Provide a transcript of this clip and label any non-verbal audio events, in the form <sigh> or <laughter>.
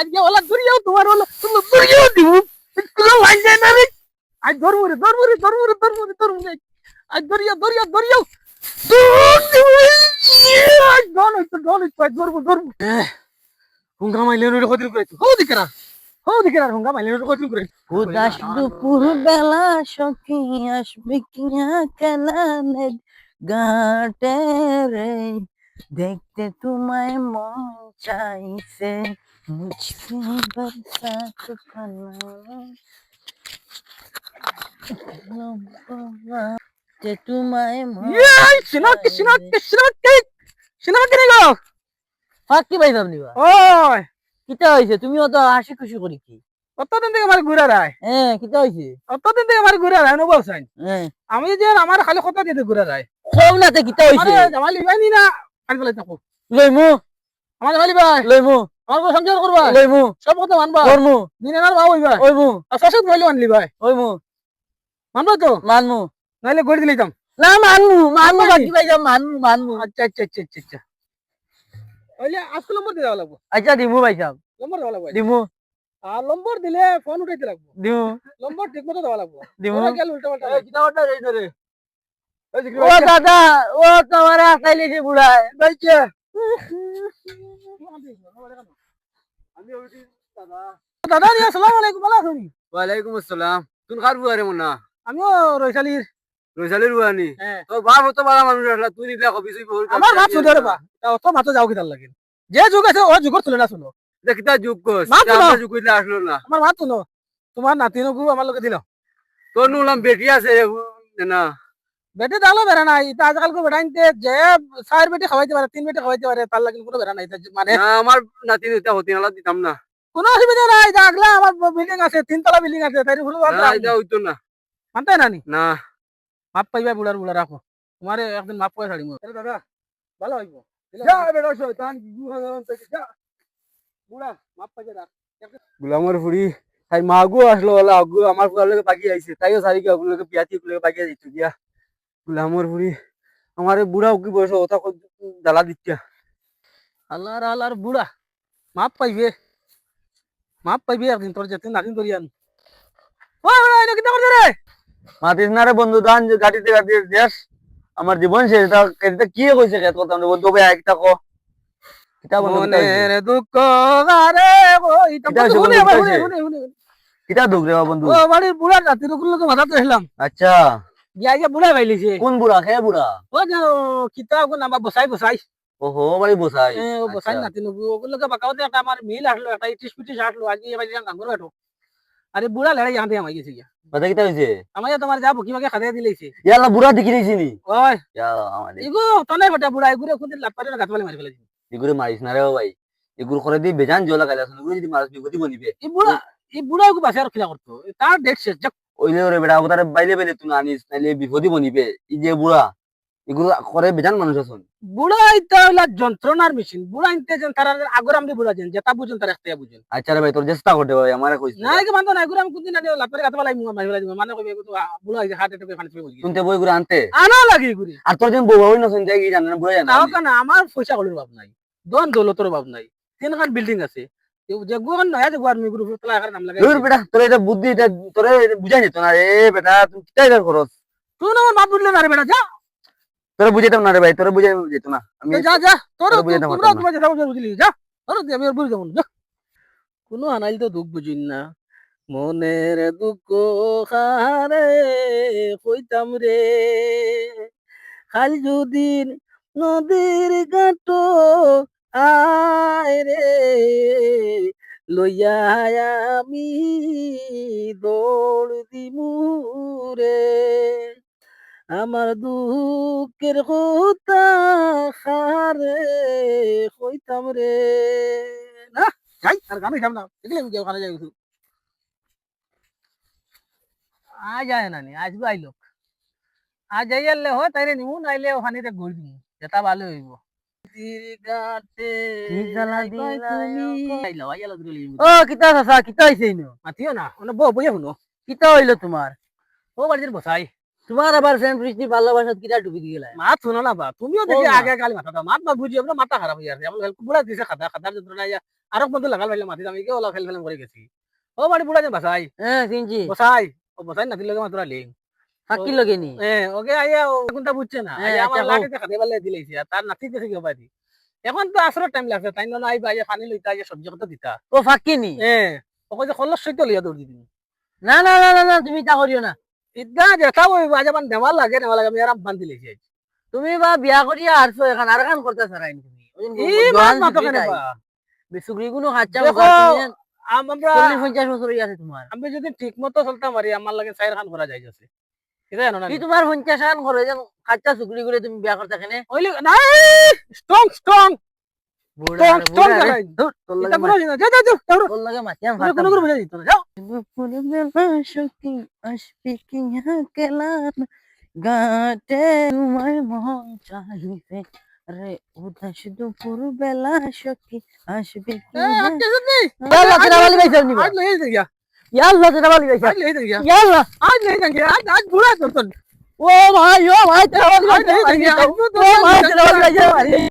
আজকে ওলা দূরিয়াও তোমার হলো তুমি দূরিয়াও দিব। কোনো লাইন যায় না রে। আজ ধরবো রে ধরবো রে ধরবো রে ধরবো রে ধরবো রে। আজ দরিয়া দরিয়া দরিয়াও আজ ডন হইতো ডন হইতো আজ ধরবো ধরবো। হুঙ্গা মাইলে রে কতিল করে হো দিকে না হো দিকে না হুঙ্গা মাইলে রে কতিল করে উদাস দুপুর বেলা সখী আসবে কিনা কালানে ঘাটে রে। দেখতে তোমায় মন চাইছে। মুঝকে বরসাত যে তোমায় সিনাকে সিনাকে সিনাকে সিনাকে রে ফাঁক কি পাইতাম নিবা ওই কিতা হইছে তুমিও তো হাসি খুশি করি কি থেকে আমার ঘুরে রায় হ্যাঁ হইছে থেকে আমার ঘুরে রায় নবল সাইন আমি যে আমার খালি কথা দিতে ঘুরে রায় কম না তে হইছে আরে জামালি ভাই নি না থাকো লইমু আমার জামালি ভাই লইমু আমার সংসার করবা লইমু সব কথা মানবা। করমু দিনে না বাবা হইবা ওইমু আর শাসক মানলি ভাই। ওইমু মানবা তো? মানমু নাইলে গড়ি দিলাম না মানমু মানমু বাকি? পাইতাম মানমু মানমু আচ্ছা আচ্ছা আচ্ছা আচ্ছা আচ্ছা। আজকে নম্বর দিয়ে দেওয়া লাগবো। আচ্ছা দিমু পাইতাম নম্বর দেওয়া লাগবো। দিমু আর নম্বর দিলে ফোন উঠাইতে লাগবো। দিমু নম্বর ঠিক মতো দেওয়া লাগবো। দিমু গেল উল্টা পাল্টা কিতা করতে রইছ রে ও দাদা ও তোমার আসাইলে যে বুড়ায়। <laughs> দাদা জি আসসালামু আলাইকুম ভালো আছেন ওয়ালাইকুম আসসালাম। তুন কার বুয়ারে মনা আমিও রইসালির রইসালের বুয়ানি বাপ হতো বালা মানুষ আসলা তুই নিবলা কবি সুই বহু আমার মাছ ধরে বা তো মাছ যাও কিতার লাগে। যে যুগ আছে ও যুগর তুলে না শুনো দেখিতা যুগ কস আমরা যুগ কইলে আসলো না। আমার মাছ শুনো। তোমার নাতিনকু আমার লোকে দিল তোর নুলাম বেটি আছে না বেটে তাহলে বেড়া নাই। এটা আজকাল বেড়া নিতে যে চার বেটে খাওয়াইতে পারে তিন বেটে খাওয়াইতে পারে তার লাগে কোনো বেড়া নাই। মানে না আমার নাতি হতি নালা দিতাম না। কোনো অসুবিধা নাই আগলা আমার বিল্ডিং আছে তিনতলা বিল্ডিং আছে তাই না হইতো না। মানতে না নি। মাপ পাইবা বুড়ার বুড়া রাখো। তোমার একদিন মাপ পাই আরে দাদা ভালো হইব। গুলামর ফুরি তাই মাগু আসলো আগু আমার বাকি আইছে তাইও সারি কে ওগুলোকে বাকি আইছে দিয়া। গুলামর ফুরি আমার বুড়া বয়স ওটা জ্বালা দিচ্ছা? আল্লাহর আল্লাহর বুড়া মাপ পাইবে। মাপ পাইবে একদিন তোর যেতে এটা করছে রে? মাতিস না রে বন্ধু দান গাড়িতে গাড়িতে দেশ আমার জীবন শেষ এটা এটা কি কইছে কেত কথা বন্ধু ভাই একটা কো? কিতা বন্ধু? মনের দুঃখ ওই তো শুনে শুনে? শুনে কিতা দুখ রে বন্ধু? ও বাড়ির বুড়া রাতের লোক মাথা তো হেলাম আচ্ছা। গিয়া গিয়া বুড়া বাইলিছে কোন বুড়া খে বুড়া ও যে কিতাব নামা বসাই বসাই ওহো বাড়ি বসাই এ, ও বসাই আচ্ছা। নাতি নবু ওগুলোকে বাকাওতে একটা আমার মিল আসলো একটা ইটিস পিটিস আসলো আজকে এবার গান করে বেটো আরে বুড়া লড়াই জানতে আমার গেছে গিয়া। কথা কিতা হইছে আমার তোমার যা বুকি মাকে খাতে দিলেছে ইয়ালা বুড়া দেখি দিছি নি? ওই ইয়া আমারে ইগো তনে বেটা বুড়া ইগুরে খুঁজে লাভ পারে না গাছ মারি ফেলেছি ইগুরে মারিস না রে ভাই ইগুর করে দি বেজান জলা গাইলা শুন ইগুরে যদি মারিস বিগতি বনিবে। এই বুড়া এই বুড়া ইগু বাসে আর খিলা করতো তার ডেট শেষ যাক ওইলে ওরে বেটা ওটারে বাইলে বাইলে তুই আনিস নাইলে বনিবে ই যে বুড়া ইগুলো করে বেজান মানুষ আছেন। বুড়া ইতা হইলা যন্ত্রণার মেশিন বুড়া ইনতে যেন তারা আগর আমি বুড়া যেন যেটা বুঝুন তার একটা বুঝুন। আচ্ছা রে ভাই তোর চেষ্টা করতে ভাই আমারে কইস। না কি মানতো না এগুলো আমি কোনদিন আগে লাভ পারে গাছ মালাই মুঙ্গা মারি ফেলাই মানে কইবে তো বুড়া হইছে হার্ট অ্যাটাকে ফানি ফেলে বুঝি শুনতে বই করে আনতে? আনা লাগে এগুলি আর তোর যেন বউ হই না শুনতে কি জানেন বুড়া জানা তাও কেন আমার পয়সা কলির অভাব নাই দন দৌলতের অভাব নাই তিনখান বিল্ডিং আছে। বেটা তোর এটা বুদ্ধি এটা তোরে বুঝাই যেত না রে বেটা তুই কিটাই কর খরচ তুই আমার বাপ বুঝলে না রে বেটা যা। তোরে বুঝাইতাম না রে ভাই তোরে বুঝাই যেত না আমি তুই যা যা তোর তোরা বুঝাইতে তোমরা পারতাম না। তোমার যেটা বুঝলি যা। তোর আমি আর বুঝে না, কোনো আনাইল তো দুঃখ বুঝিন না। মনের দুঃখ কইতাম রে। খাল যদি নদীর গাটো আয় রে, লইয়া আমি দৌড় দিমু রে। আমার দুঃখের কথা খারে কইতাম রে। না, যাই না আজ না নি, আজ আইলো আজ হয় তাইরে নিমু, নাইলে ওখানে ঘুরি দিমু, যেটা ভালো হইব। দিলা দিলি ও কিতা চাচা কিতা হইছে ইনো? মাতিও না ওনা বউ বইয়া শুনো। কিতা হইল তোমার? ও বাড়িতে বসাই। তোমার আবার ফ্রেন্ড বৃষ্টি ভালোবাসা কিটা ডুবি দিয়ে গেলা? মাত শোনো না বা তুমিও দেখি আগে কালি মাথা দাও মাত বা বুঝি আমরা মাথা খারাপ হয়ে আছে আমার বুড়া দিছে খাতা খাতার যন্ত্রণা ইয়া আরও বন্ধু লাগাল ফেলে মাতি আমি কে ওলা ফেল ফেল করে গেছি। ও বাড়ি বুড়া যে বাসাই। হ্যাঁ চিনছি বসাই ও বসাই নাতি লগে মাত্র লিং ফাঁকি লগে নি? ওকে আইয়া কোনটা বুঝছে না? হ্যাঁ, আমার আচ্ছা, আর তার নাতি দেখে গিয়ে পারি এখন তো টাইম লাগছে তাই না আইবা আইয়া পানি লইতা আইয়া সবজি কত দিতা। ও ফাঁকি নি? এ ওকে যে সইতে লইয়া দৌড় দিবি। না না না না না তুমি তা করিও না। ইদা যেটা ওই বাজে মান দেওয়া লাগে নেওয়া লাগে আমি আরাম বান্ধি লেছি তুমি বা বিয়া করিয়া আরছো এখন আর কান করতে সারাইন তুমি। এই মাত মাতো কেন বা বেসুগ্রি খাচ্চা দেখো, আমরা চল্লিশ পঞ্চাশ বছর হয়ে আছে তোমার আমি যদি ঠিক মতো চলতাম পারি আমার লাগে চাইর খান করা না কি তোমার পঞ্চাশ খান করে যেন খাচ্চা চুকরি করে তুমি বিয়া করতে কেনে ওইলে নাই স্ট্রং স্ট্রং গাটে তোমার মন চাহিবে রে উদাস দুপুর বেলা সখী আসবে কি এ না? আজকে যদি ইয়াল্লা তেরা বালি